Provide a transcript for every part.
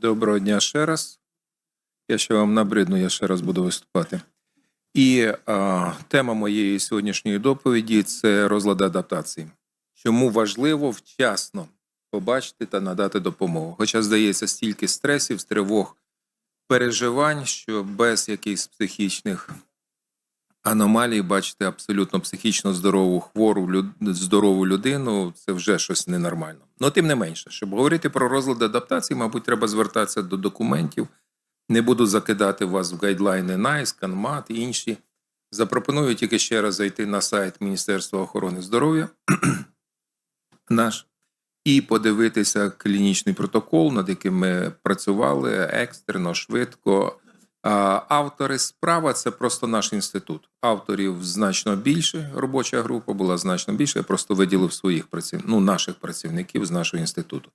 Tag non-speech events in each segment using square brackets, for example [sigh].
Доброго дня ще раз. Я ще вам набридну, я ще раз буду виступати. І а, тема моєї сьогоднішньої доповіді це розлади адаптації. Чому важливо вчасно побачити та надати допомогу. Хоча, здається, стільки стресів, тривог, переживань, що без якихось психічних аномалій бачити абсолютно психічно здорову хвору люд- здорову людину це вже щось ненормально. Ну, тим не менше, щоб говорити про розлад адаптації, мабуть, треба звертатися до документів. Не буду закидати вас в гайдлайни NICE, CANMAT і інші. Запропоную тільки ще раз зайти на сайт Міністерства охорони здоров'я [clears throat] наш і подивитися клінічний протокол, над яким ми працювали екстрено, швидко. Автори справа це просто наш інститут. Авторів значно більше. Робоча група була значно більше. Я просто виділив своїх праців... ну, наших працівників з нашого інституту.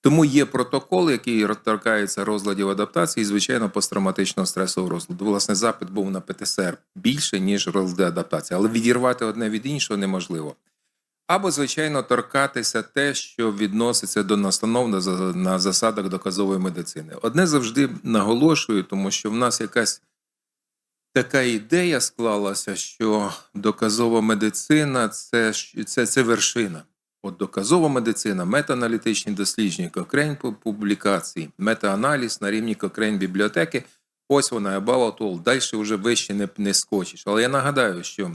Тому є протокол, який торкається розладів адаптації, і, звичайно, посттравматичного стресового розладу. Власне, запит був на ПТСР більше, ніж розлади адаптації, але відірвати одне від іншого неможливо. Або, звичайно, торкатися те, що відноситься до настанов на, засадах доказової медицини. Одне завжди наголошую, тому що в нас якась така ідея склалася, що доказова медицина це, це, це вершина. От доказова медицина, метааналітичні дослідження, пу- публікації, метааналіз на рівні Cochrane бібліотеки. Ось вона about all. Далі вже вище не, не скочиш. Але я нагадаю, що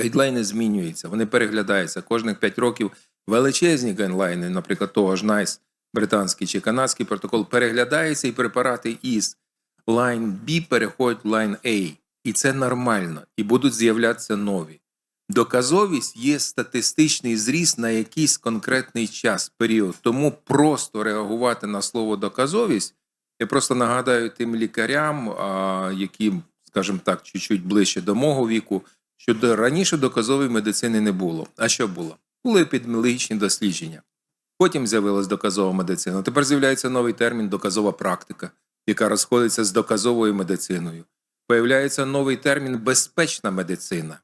гайдлайни змінюються, вони переглядаються. Кожних 5 років величезні гайдлайни, наприклад, того ж NICE, британський чи канадський протокол, переглядаються і препарати із Line B переходять в Line A. І це нормально, і будуть з'являтися нові. Доказовість є статистичний зріст на якийсь конкретний час, період. Тому просто реагувати на слово доказовість. Я просто нагадаю тим лікарям, які, скажімо так, чуть-чуть ближче до мого віку, що раніше доказової медицини не було. А що було? Були епідеміологічні дослідження. Потім з'явилась доказова медицина. Тепер з'являється новий термін доказова практика, яка розходиться з доказовою медициною. Появляється новий термін безпечна медицина.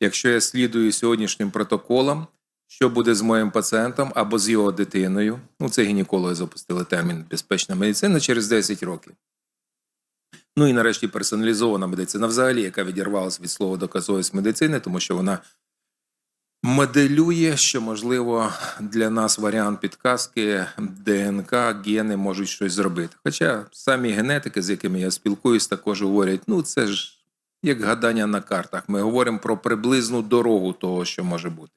Якщо я слідую сьогоднішнім протоколам, що буде з моїм пацієнтом або з його дитиною, ну це гінекологи запустили термін безпечна медицина через 10 років. Ну і нарешті персоналізована медицина, взагалі, яка відірвалася від слова доказовість медицини, тому що вона моделює, що можливо для нас варіант підказки ДНК, гени можуть щось зробити. Хоча самі генетики, з якими я спілкуюсь, також говорять: ну це ж як гадання на картах. Ми говоримо про приблизну дорогу того, що може бути.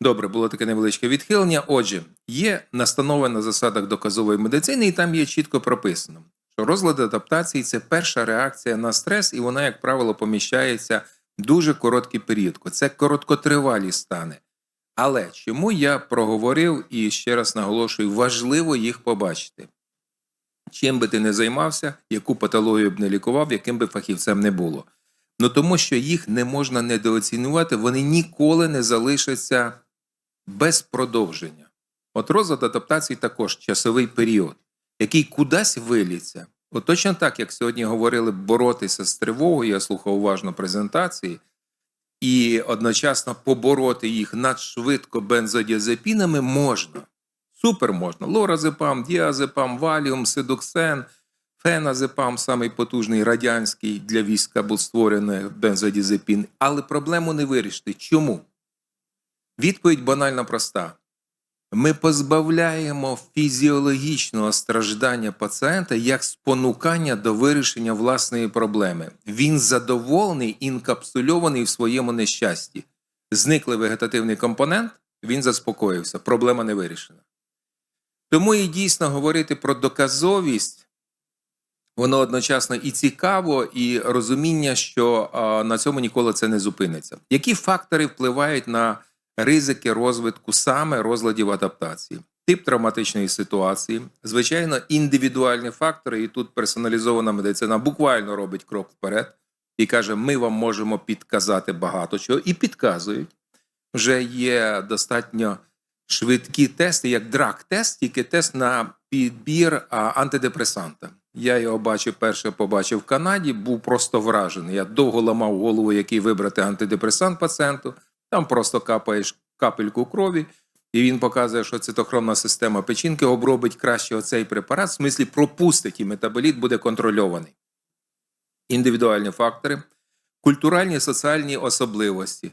Добре, було таке невеличке відхилення. Отже, є настанови на засадах доказової медицини, і там є чітко прописано, що розлад адаптації це перша реакція на стрес, і вона, як правило, поміщається в дуже короткий період. Це короткотривалі стани. Але чому я проговорив і ще раз наголошую, важливо їх побачити. Чим би ти не займався, яку патологію б не лікував, яким би фахівцем не було. Ну тому що їх не можна недооцінювати, вони ніколи не залишаться без продовження. От розлад адаптації також часовий період, який кудись виліться. От точно так, як сьогодні говорили, боротися з тривогою, я слухав уважно презентації, і одночасно побороти їх надшвидко бензодіазепінами можна. Супер можна. Лоразепам, діазепам, валіум, седоксен, феназепам, самий потужний радянський для війська був створений бензодіазепін. Але проблему не вирішити. Чому? Відповідь банально проста. Ми позбавляємо фізіологічного страждання пацієнта як спонукання до вирішення власної проблеми. Він задоволений, інкапсульований в своєму нещасті. Зникли вегетативний компонент, він заспокоївся, проблема не вирішена. Тому і дійсно говорити про доказовість, воно одночасно і цікаво, і розуміння, що на цьому ніколи це не зупиниться. Які фактори впливають на ризики розвитку саме розладів адаптації? Тип травматичної ситуації, звичайно, індивідуальні фактори, і тут персоналізована медицина буквально робить крок вперед і каже: ми вам можемо підказати багато чого, і підказують. Вже є достатньо швидкі тести, як драг-тест, тільки тест на підбір антидепресанта. Я його бачив перше, побачив в Канаді, був просто вражений. Я довго ламав голову, який вибрати антидепресант пацієнту. Там просто капаєш капельку крові, І він показує, що цитохромна система печінки обробить краще оцей препарат, в смислі пропустить і метаболіт буде контрольований. Індивідуальні фактори, культуральні соціальні особливості.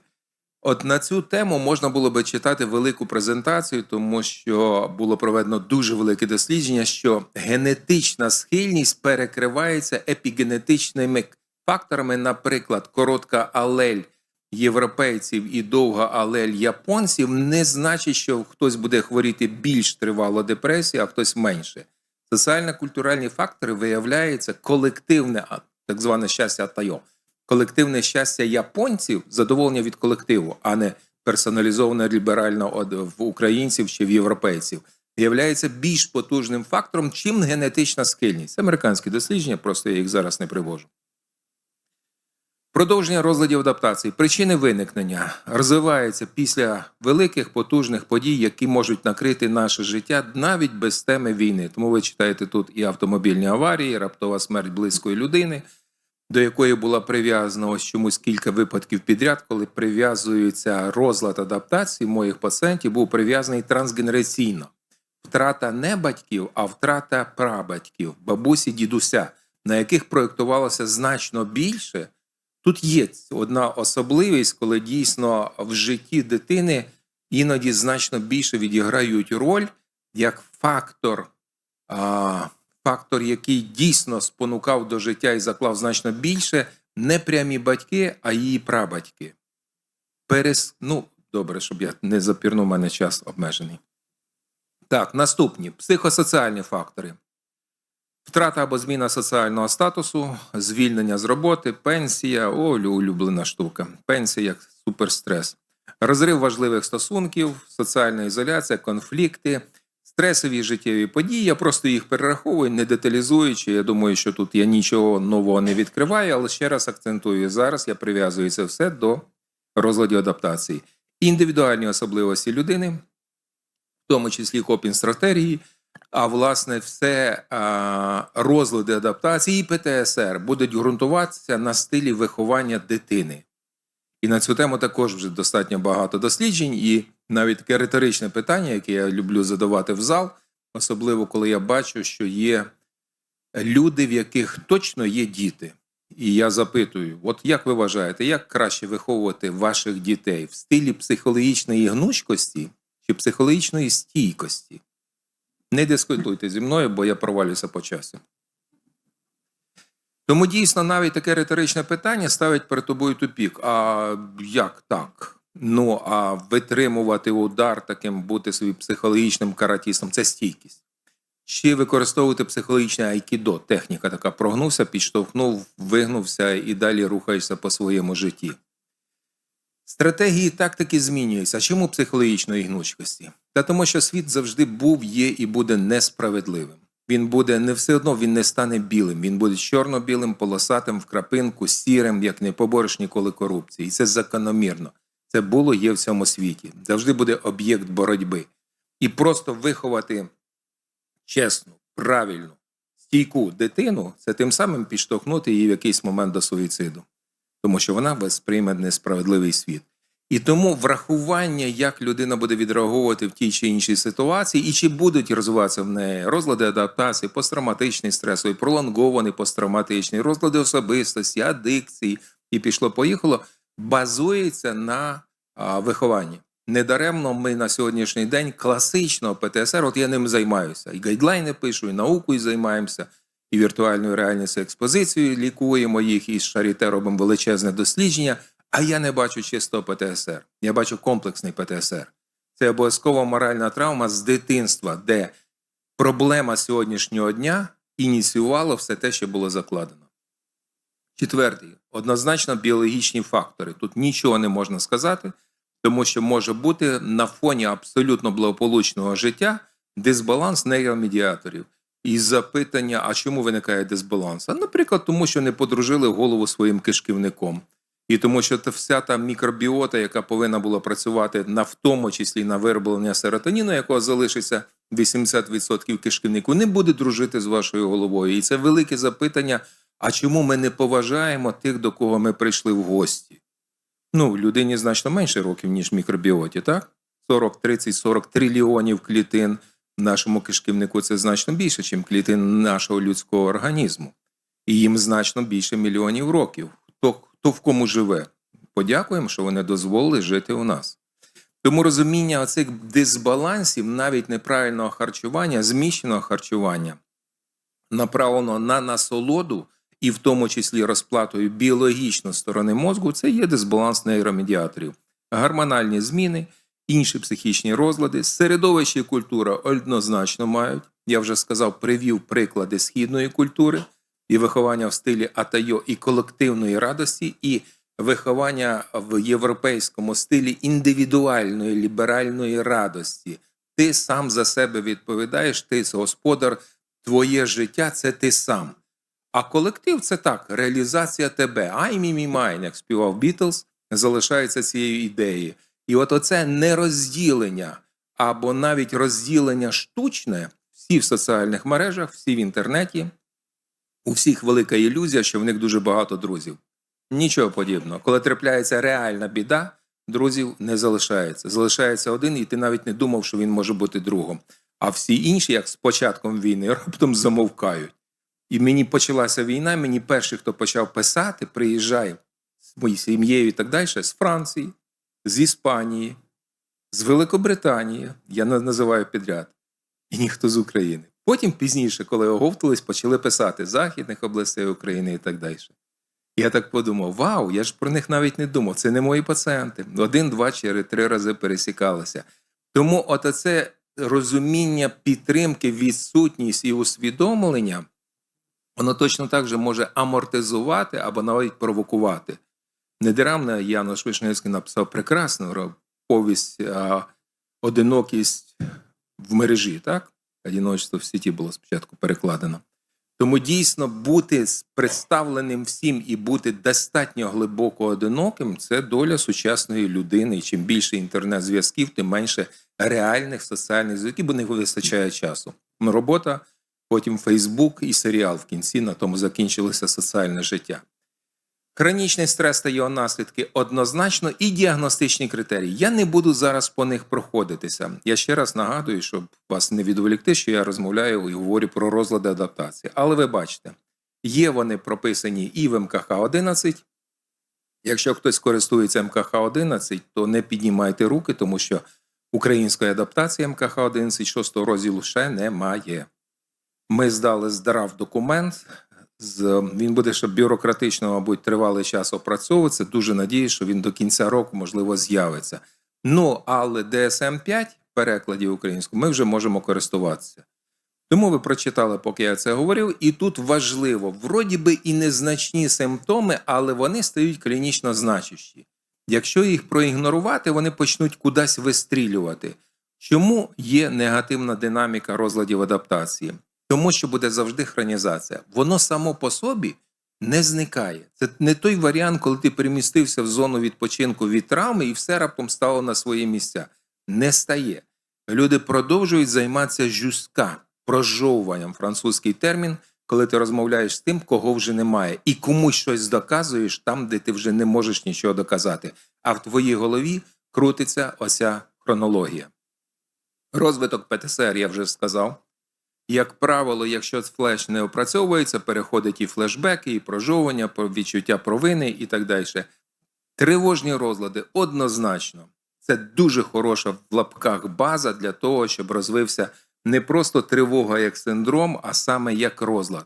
От на цю тему можна було би читати велику презентацію, тому що було проведено дуже велике дослідження, що генетична схильність перекривається епігенетичними факторами, наприклад, коротка алель європейців і довга алель японців, не значить, що хтось буде хворіти більш тривало депресії, а хтось менше. Соціально-культуральні фактори виявляються колективне, так зване щастя тайо, колективне щастя японців, задоволення від колективу, а не персоналізоване ліберально в українців чи в європейців, виявляється більш потужним фактором, чим генетична схильність. Американські дослідження, просто я їх зараз не привожу. Продовження розладів адаптації, причини виникнення розвиваються після великих потужних подій, які можуть накрити наше життя навіть без теми війни. Тому ви читаєте тут і автомобільні аварії, і раптова смерть близької людини, до якої була прив'язана ось чомусь кілька випадків підряд, коли прив'язується розлад адаптації моїх пацієнтів, був прив'язаний трансгенераційно. Втрата не батьків, а втрата прабатьків, бабусі, дідуся, на яких проєктувалося значно більше. Тут є одна особливість, коли дійсно в житті дитини іноді значно більше відіграють роль як фактор, а, фактор, який дійсно спонукав до життя і заклав значно більше, не прямі батьки, а її прабатьки. Перес... Ну, добре, щоб я не запірнув, у мене час обмежений. Так, наступні психосоціальні фактори. Втрата або зміна соціального статусу, звільнення з роботи, пенсія, о, улюблена штука. Пенсія як суперстрес. Розрив важливих стосунків, соціальна ізоляція, конфлікти, стресові життєві події. Я просто їх перераховую, не деталізуючи. Я думаю, що тут я нічого нового не відкриваю, але ще раз акцентую зараз. Я прив'язую це все до розладів адаптації. Індивідуальні особливості людини, в тому числі копінг стратегії, а власне все розлади адаптації і ПТСР будуть ґрунтуватися на стилі виховання дитини. І на цю тему також вже достатньо багато досліджень, і навіть таке риторичне питання, яке я люблю задавати в зал, особливо коли я бачу, що є люди, в яких точно є діти. І я запитую: от як ви вважаєте, як краще виховувати ваших дітей в стилі психологічної гнучкості чи психологічної стійкості? Не дискутуйте зі мною, бо я провалюся по часу. Тому дійсно навіть таке риторичне питання ставить перед тобою тупік. А як так? Ну, а витримувати удар таким, бути собі психологічним каратістом це стійкість. Чи використовувати психологічне айкідо, техніка така прогнувся, підштовхнув, вигнувся і далі рухаєшся по своєму житті. Стратегії і тактики змінюються. Чому психологічної гнучкості? Та тому, що світ завжди був, є і буде несправедливим. Він буде не все одно, він не стане білим. Він буде чорно-білим, полосатим, в крапинку, сірим, як не побореш ніколи корупції. І це закономірно. Це було, є в цьому світі. Завжди буде об'єкт боротьби. І просто виховати чесну, правильну, стійку дитину це тим самим підштовхнути її в якийсь момент до суїциду, тому що вона сприйме несправедливий світ. І тому врахування, як людина буде відреагувати в тій чи іншій ситуації, і чи будуть розвиватися в неї розлади адаптації, посттравматичний стресовий, пролонгований посттравматичний, розлади особистості, адикції, і пішло-поїхало, базується на а, вихованні. Недаремно ми на сьогоднішній день класичного ПТСР, от я ним займаюся. І гайдлайни пишу, і наукою займаємося, і віртуальною реальністю експозицією лікуємо їх, і Шаріте робимо величезне дослідження. А я не бачу чистого ПТСР. Я бачу комплексний ПТСР. Це обов'язково моральна травма з дитинства, де проблема сьогоднішнього дня ініціювала все те, що було закладено. Четвертий однозначно біологічні фактори. Тут нічого не можна сказати, тому що може бути на фоні абсолютно благополучного життя дисбаланс нейромедіаторів. І запитання, а чому виникає дисбаланс? А, наприклад, тому що не подружили голову своїм кишківником. І тому що вся та мікробіота, яка повинна була працювати на в тому числі на вироблення серотоніну, якого залишиться 80% кишківнику, не буде дружити з вашою головою. І це велике запитання: а чому ми не поважаємо тих, до кого ми прийшли в гості? Ну, людині значно менше років, ніж мікробіоті, так? 40, 30, 40 трильйонів клітин нашому кишківнику це значно більше, ніж клітин нашого людського організму. І їм значно більше мільйонів років. Хто, хто в кому живе? Подякуємо, що вони дозволили жити у нас. Тому розуміння оцих дисбалансів, навіть неправильного харчування, зміщеного харчування, направлено на насолоду, і в тому числі розплатою біологічної сторони мозку, це є дисбаланс нейромедіаторів, гормональні зміни, інші психічні розлади, середовище і культура однозначно мають. Я вже сказав, привів приклади східної культури і виховання в стилі атайо і колективної радості, і виховання в європейському стилі індивідуальної ліберальної радості. Ти сам за себе відповідаєш, ти господар, твоє життя це ти сам. А колектив це так, реалізація тебе. Ай мі мі майн, як співав Бітлз, залишається цією ідеєю. І от оце нерозділення або навіть розділення штучне, всі в соціальних мережах, всі в інтернеті, у всіх велика ілюзія, що в них дуже багато друзів. Нічого подібного. Коли трапляється реальна біда, друзів не залишається. Залишається один, і ти навіть не думав, що він може бути другом. А всі інші, як з початком війни, [laughs] раптом замовкають. І мені почалася війна. Мені перший, хто почав писати, приїжджає з моєю сім'єю і так далі, з Франції, з Іспанії, з Великобританії. Я називаю підряд, і ніхто з України. Потім пізніше, коли оговтались, почали писати західних областей України і так далі. Я так подумав: вау, я ж про них навіть не думав. Це не мої пацієнти. Один, два чи три рази пересікалися. Тому, от це розуміння підтримки, відсутність і усвідомлення, воно точно так же може амортизувати або навіть провокувати. Недаремно Янош Вишневський написав прекрасну повість Одинокість в мережі, так? Одиночество в сіті було спочатку перекладено. Тому дійсно бути представленим всім і бути достатньо глибоко одиноким це доля сучасної людини. Чим більше інтернет-зв'язків, тим менше реальних соціальних зв'язків, бо не вистачає часу. Робота, потім Фейсбук і серіал в кінці на тому закінчилося соціальне життя. Хронічний стрес та його наслідки однозначно і діагностичні критерії. Я не буду зараз по них проходитися. Я ще раз нагадую, щоб вас не відволікти, що я розмовляю і говорю про розлади адаптації. Але ви бачите, є вони прописані і в МКХ 11. Якщо хтось користується МКХ 11, то не піднімайте руки, тому що української адаптації МКХ 11 6 розділу ще немає. Ми здали здрав документ. Він буде ще бюрократично, мабуть, тривалий час опрацьовуватися. Дуже надіюсь, що він до кінця року, можливо, з'явиться. Ну, але DSM 5 в перекладі українською ми вже можемо користуватися. Тому ви прочитали, поки я це говорив, і тут важливо, вроді би і незначні симптоми, але вони стають клінічно значущі. Якщо їх проігнорувати, вони почнуть кудись вистрілювати. Чому є негативна динаміка розладів адаптації? Тому що буде завжди хронізація. Воно само по собі не зникає. Це не той варіант, коли ти перемістився в зону відпочинку від травми і все раптом стало на свої місця. Не стає. Люди продовжують займатися жюстка, прожовуванням французький термін, коли ти розмовляєш з тим, кого вже немає, і комусь щось доказуєш там, де ти вже не можеш нічого доказати. А в твоїй голові крутиться оця хронологія. Розвиток ПТСР я вже сказав. Як правило, якщо флеш не опрацьовується, переходить і флешбеки, і прожовування, відчуття провини і так далі. Тривожні розлади однозначно. Це дуже хороша в лапках база для того, щоб розвився не просто тривога як синдром, а саме як розлад.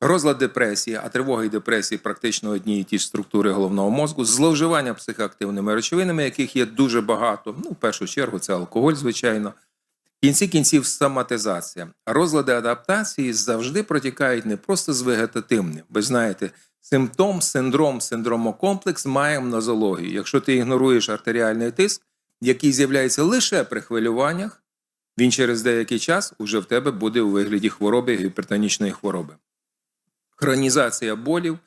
Розлад депресії, а тривога і депресії практично одні і ті ж структури головного мозку, зловживання психоактивними речовинами, яких є дуже багато. Ну, в першу чергу, це алкоголь, звичайно. Кінці кінців соматизація. Розлади адаптації завжди протікають не просто з вегетативним. Ви знаєте, симптом, синдром, синдромокомплекс має нозологію. Якщо ти ігноруєш артеріальний тиск, який з'являється лише при хвилюваннях, він через деякий час уже в тебе буде у вигляді хвороби гіпертонічної хвороби. Хронізація болів,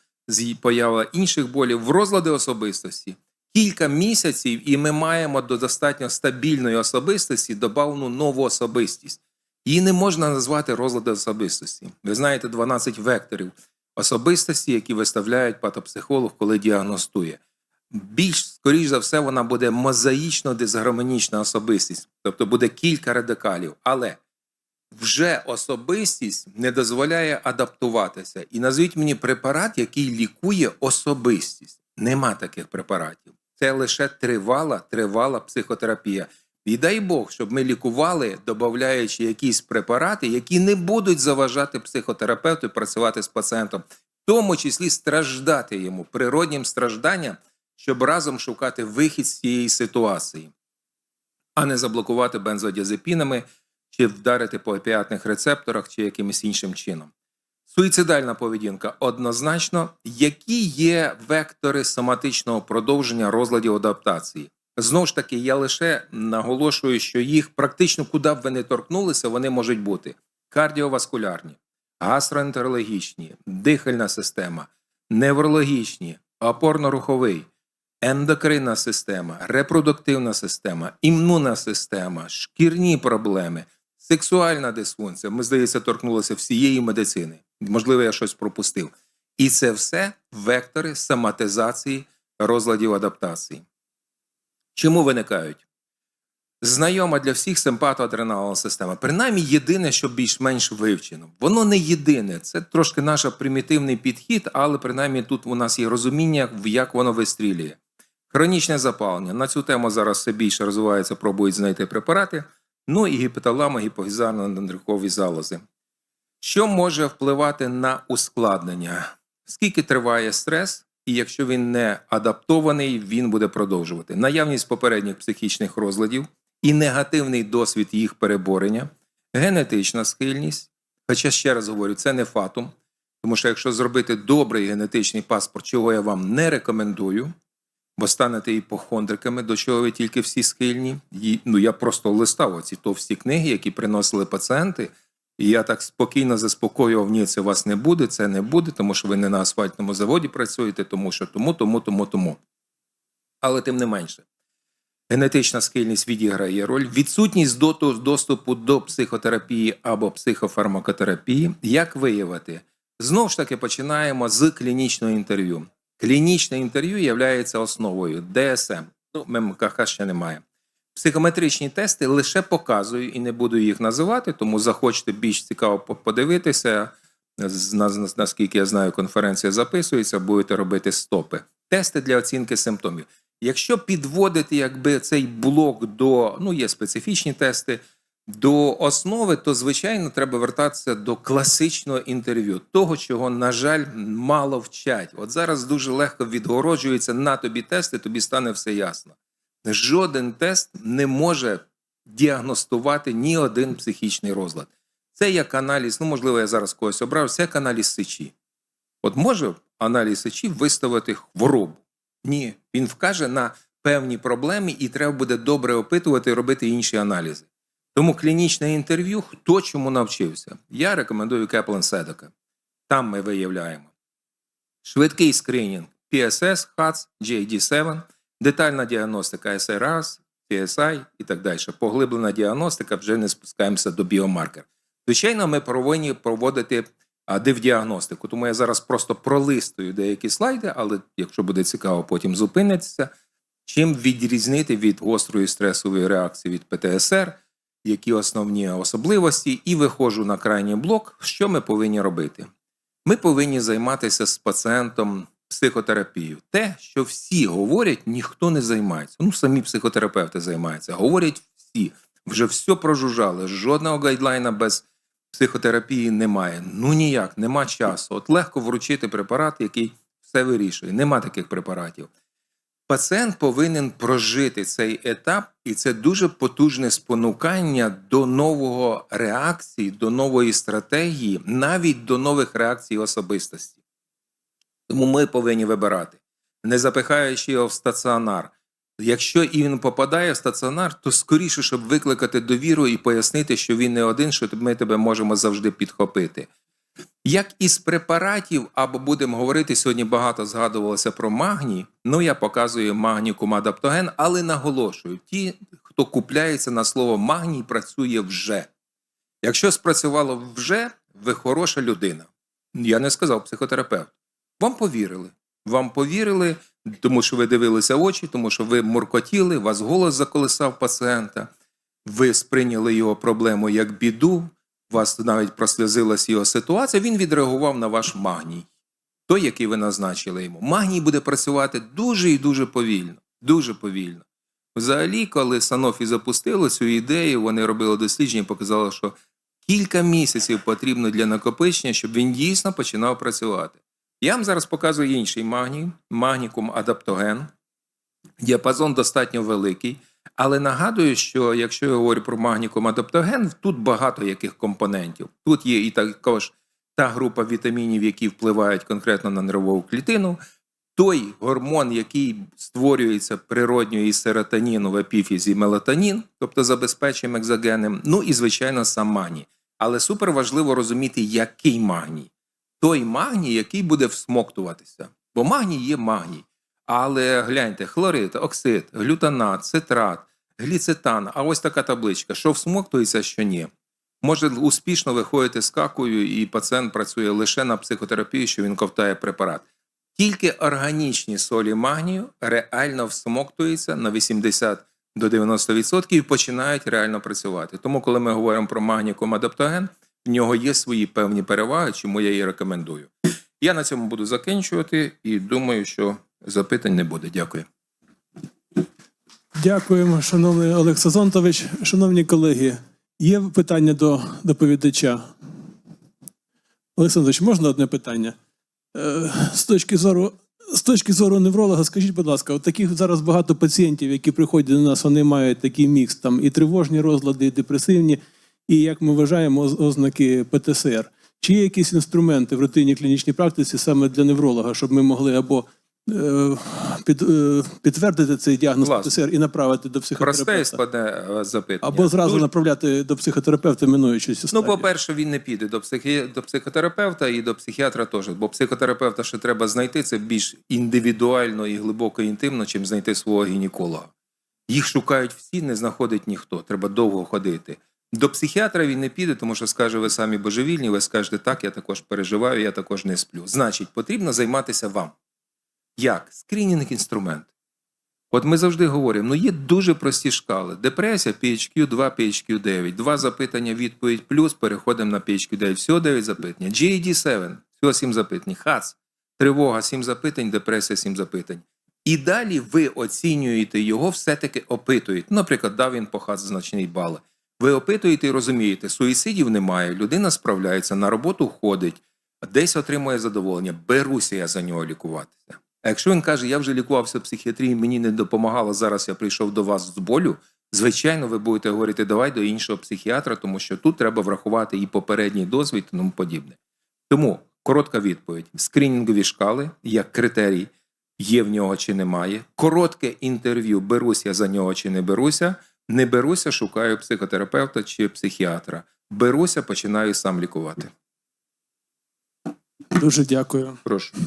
поява інших болів в розлади особистості кілька місяців, і ми маємо до достатньо стабільної особистості добавлену нову особистість. Її не можна назвати розлади особистості. Ви знаєте, 12 векторів особистості, які виставляють патопсихолог, коли діагностує. більш, скоріш за все, вона буде мозаїчно дисгармонічна особистість, тобто буде кілька радикалів. Але вже особистість не дозволяє адаптуватися. І назвіть мені препарат, який лікує особистість. Нема таких препаратів. Це лише тривала, тривала психотерапія. І дай Бог, щоб ми лікували, додаючи якісь препарати, які не будуть заважати психотерапевту працювати з пацієнтом, в тому числі страждати йому природнім стражданням, щоб разом шукати вихід з цієї ситуації, а не заблокувати бензодіазепінами чи вдарити по опіатних рецепторах чи якимось іншим чином. Суїцидальна поведінка однозначно, які є вектори соматичного продовження розладів адаптації. Знову ж таки, я лише наголошую, що їх практично куди б ви не торкнулися, вони можуть бути кардіоваскулярні, гастроентерологічні, дихальна система, неврологічні, опорно-руховий, ендокринна система, репродуктивна система, імунна система, шкірні проблеми, сексуальна дисфункція. Ми, здається, торкнулися всієї медицини. Можливо, я щось пропустив. І це все вектори соматизації розладів адаптації. Чому виникають? Знайома для всіх симпатоадренална система. Принаймні, єдине, що більш-менш вивчено. Воно не єдине, це трошки наш примітивний підхід, але принаймні тут у нас є розуміння, як воно вистрілює. Хронічне запалення. На цю тему зараз все більше розвивається, пробують знайти препарати. Ну і гіпоталамо гіпофізарно-нервові залози. Що може впливати на ускладнення? Скільки триває стрес, і якщо він не адаптований, він буде продовжувати. Наявність попередніх психічних розладів і негативний досвід їх переборення, генетична схильність. Хоча ще раз говорю, це не фатум, тому що якщо зробити добрий генетичний паспорт, чого я вам не рекомендую, бо станете іпохондриками, до чого ви тільки всі схильні. І, ну я просто листав оці товсті книги, які приносили пацієнти. І я так спокійно заспокоював, ні, це вас не буде, це не буде, тому що ви не на асфальтному заводі працюєте, тому що тому, тому, тому, тому. Але тим не менше, генетична схильність відіграє роль, відсутність доступу до психотерапії або психофармакотерапії. Як виявити? Знову ж таки, починаємо з клінічного інтерв'ю. Клінічне інтерв'ю є основою ДСМ. Ну, ММКХ ще немає. Психометричні тести лише показую і не буду їх називати, тому захочете більш цікаво подивитися. Наскільки я знаю, конференція записується, будете робити стопи. Тести для оцінки симптомів. Якщо підводити якби цей блок до ну є специфічні тести до основи, то звичайно треба вертатися до класичного інтерв'ю, того, чого, на жаль, мало вчать. От зараз дуже легко відгороджується на тобі тести, тобі стане все ясно. Жоден тест не може діагностувати ні один психічний розлад. Це як аналіз, ну можливо, я зараз когось обрав, це як аналіз сечі. От може аналіз сечі виставити хворобу? Ні, він вкаже на певні проблеми, і треба буде добре опитувати і робити інші аналізи. Тому клінічне інтерв'ю, хто чому навчився. Я рекомендую Кеплен Седока. Там ми виявляємо швидкий скринінг PSS, HATS, JD7, детальна діагностика SRS, TSI і так далі. Поглиблена діагностика, вже не спускаємося до біомаркер. Звичайно, ми повинні проводити а, дивдіагностику, тому я зараз просто пролистую деякі слайди, але якщо буде цікаво, потім зупинитися. Чим відрізнити від гострої стресової реакції від ПТСР, які основні особливості, і виходжу на крайній блок, що ми повинні робити. Ми повинні займатися з пацієнтом психотерапією. Те, що всі говорять, ніхто не займається. Ну, самі психотерапевти займаються. Говорять всі. Вже все прожужжали. Жодного гайдлайна без психотерапії немає. Ну ніяк, нема часу. От легко вручити препарат, який все вирішує. Нема таких препаратів. Пацієнт повинен прожити цей етап, і це дуже потужне спонукання до нового реакції, до нової стратегії, навіть до нових реакцій особистості. Тому ми повинні вибирати, не запихаючи його в стаціонар. Якщо і він попадає в стаціонар, то скоріше, щоб викликати довіру і пояснити, що він не один, що ми тебе можемо завжди підхопити. Як із препаратів, або будемо говорити, сьогодні багато згадувалося про магній. Ну, я показую магній кумадаптоген, але наголошую: ті, хто купляється на слово магній, працює вже. Якщо спрацювало вже, ви хороша людина. Я не сказав психотерапевт. Вам повірили. Вам повірили, тому що ви дивилися очі, тому що ви муркотіли, вас голос заколисав пацієнта, ви сприйняли його проблему як біду, вас навіть прослізилась його ситуація, він відреагував на ваш магній, той, який ви назначили йому. Магній буде працювати дуже і дуже повільно. Дуже повільно. Взагалі, коли Санофі запустили цю ідею, вони робили дослідження показали, що кілька місяців потрібно для накопичення, щоб він дійсно починав працювати. Я вам зараз показую інший магній, магнікум адаптоген. Діапазон достатньо великий, але нагадую, що якщо я говорю про магнікум адаптоген, тут багато яких компонентів. Тут є і також та група вітамінів, які впливають конкретно на нервову клітину, той гормон, який створюється природньо із серотоніну в епіфізі мелатонін, тобто забезпечує екзогенним, ну і звичайно сам магній. Але супер важливо розуміти, який магній. Той магній, який буде всмоктуватися. Бо магній є магній. Але гляньте, хлорид, оксид, глютанат, цитрат, гліцетан, а ось така табличка, що всмоктується, що ні. Може успішно виходити з какою, і пацієнт працює лише на психотерапії, що він ковтає препарат. Тільки органічні солі магнію реально всмоктуються на 80 до 90% і починають реально працювати. Тому, коли ми говоримо про магнікум адаптоген, в нього є свої певні переваги, чому я її рекомендую. Я на цьому буду закінчувати і думаю, що запитань не буде. Дякую. Дякуємо, шановний Олег Сазонтович. Шановні колеги, є питання до доповідача? Олександрович, можна одне питання? Е, З точки зору, з точки зору невролога, скажіть, будь ласка, от таких зараз багато пацієнтів, які приходять до нас, вони мають такий мікс, там і тривожні розлади, і депресивні, і як ми вважаємо, ознаки ПТСР. Чи є якісь інструменти в рутинній клінічній практиці саме для невролога, щоб ми могли або е, під, е, підтвердити цей діагноз Клас. ПТСР і направити до Просте і психотерапевта? складне е, запитання. Або зразу Дуже- направляти до психотерапевта, минуючи цю Ну, по-перше, він не піде до, психі... до психотерапевта і до психіатра теж. Бо психотерапевта ще треба знайти це більш індивідуально і глибоко інтимно, чим знайти свого гінеколога. Їх шукають всі, не знаходить ніхто. Треба довго ходити. До психіатра він не піде, тому що скаже, ви самі божевільні, ви скажете, так, я також переживаю, я також не сплю. Значить, потрібно займатися вам. Як? Скринінг інструмент. От ми завжди говоримо: ну є дуже прості шкали. Депресія, PHQ 2, PHQ 9. Два запитання, відповідь плюс, переходимо на PHQ 9. Всього 9 запитань. GAD 7, всього 7 запитань. ХАЦ, тривога 7 запитань, депресія 7 запитань. І далі ви оцінюєте його, все-таки опитуєте. Наприклад, дав він по ХАЦ значний бал. Ви опитуєте і розумієте, суїцидів немає, людина справляється, на роботу ходить, десь отримує задоволення, беруся я за нього лікуватися. А якщо він каже, я вже лікувався в психіатрії, мені не допомагало, зараз я прийшов до вас з болю, звичайно, ви будете говорити, давай до іншого психіатра, тому що тут треба врахувати і попередній досвід і тому подібне. Тому коротка відповідь: скринінгові шкали як критерій, є в нього чи немає. Коротке інтерв'ю, беруся за нього чи не беруся. Не беруся, шукаю психотерапевта чи психіатра. Беруся, починаю сам лікувати. Дуже дякую. Прошу.